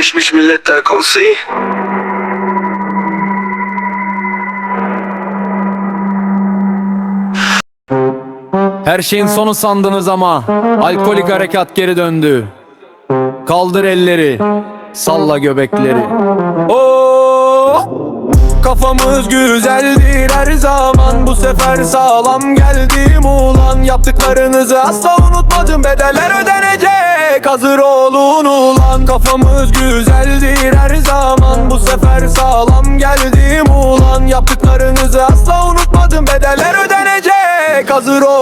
Circle C. Her şeyin sonu sandınız ama alkolik harekat geri döndü. Kaldır elleri, salla göbekleri. Oh! Kafamız güzeldir her zaman Bu sefer sağlam geldim ulan Yaptıklarınızı asla unutmadım Bedeller ödenecek Hazır olun ulan. Kafamız güzeldir her zaman. Bu sefer sağlam geldim ulan. Yaptıklarınızı asla unutmadım. Bedeller ödenecek. Hazır olun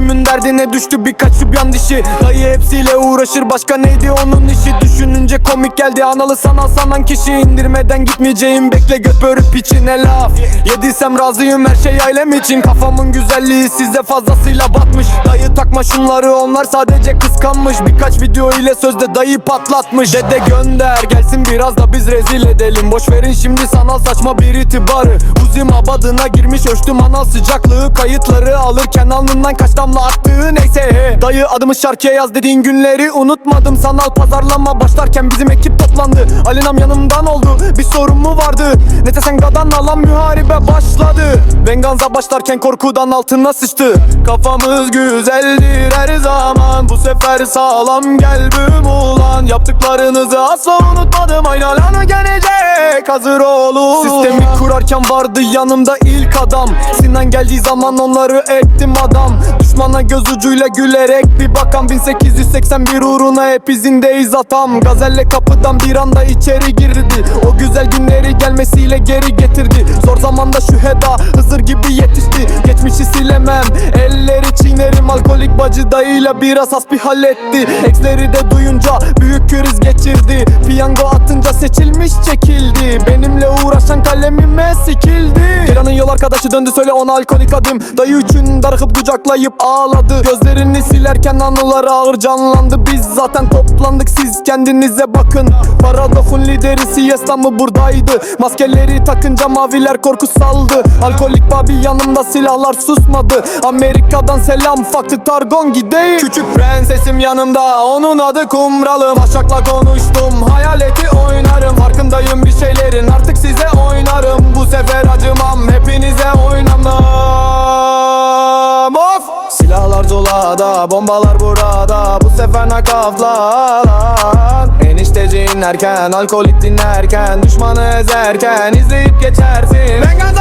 Dönüşümün derdine düştü birkaçı bir yan dişi. Dayı hepsiyle uğraşır başka neydi onun işi? Düşününce komik geldi analı sanal sanan kişi. İndirmeden gitmeyeceğim bekle göt börüp içine laf. Yediysem razıyım her şey ailem için. Kafamın güzelliği size fazlasıyla batmış. Dayı takma şunları onlar sadece kıskanmış. Birkaç video ile sözde dayı patlatmış. Dede gönder gelsin biraz da biz rezil edelim. Boş verin şimdi sanal saçma bir itibarı. Uzim abadına girmiş ölçtüm anal sıcaklığı. Kayıtları alırken alnından kaç aktığı neyse. Dayı adımı şarkıya yaz dediğin günleri unutmadım. Sanal pazarlama başlarken bizim ekip toplandı. Alinam yanımdan oldu bir sorun mu vardı? Nete sen gadan alan müharibe başladı. Venganza başlarken korkudan altına sıçtı. Kafamız güzeldir her zaman. Bu sefer sağlam gelbim ulan. Yaptıklarınızı asla unutmadım. Aynalanı gelecek hazır olun. Sistemi kurarken vardı yanımda ilk adam. Sinan geldiği zaman onları ettim adam. Düşmana göz ucuyla gülerek bir bakan. 1881 uğruna hep izindeyiz atam. Gazelle kapıdan bir anda içeri girdi. O güzel günleri gelmesiyle geri getirdi. Zor zamanda şu heda Hızır gibi yetişti. Geçmişi silemem. Elleri çiğnerim. Alkolik bacı dayıyla biraz hasbihal etti Eksleri de duyunca büyük kriz geçirdi. Piyango atınca seçilmiş çekildi. Benimle uğraşan kalemime sikildi. Kelan'ın yol arkadaşı döndü söyle ona alkolik adım. Dayı üçün darıkıp kucaklayıp ağladı. Gözlerini silerken anılar ağır canlandı. Biz zaten toplandık siz kendinize bakın. Paradokun lideri Siesta mı buradaydı? Maskeleri takınca maviler korku saldı. Alkolik babi yanımda silahlar susmadı. Amerika'dan selam faktı targon gideyim Küçük prensesim yanımda onun adı kumralım. Başak'la konuştum hayaleti oynarım. Farkındayım bir şeylerin artık size oynarım. Bu sefer acımam hepinize oynamam. Of! Silahlar zulada, bombalar burada. Bu sefer nakaflar Enişteci inlerken, alkolik dinlerken Düşmanı ezerken izleyip geçersin. Ben gaza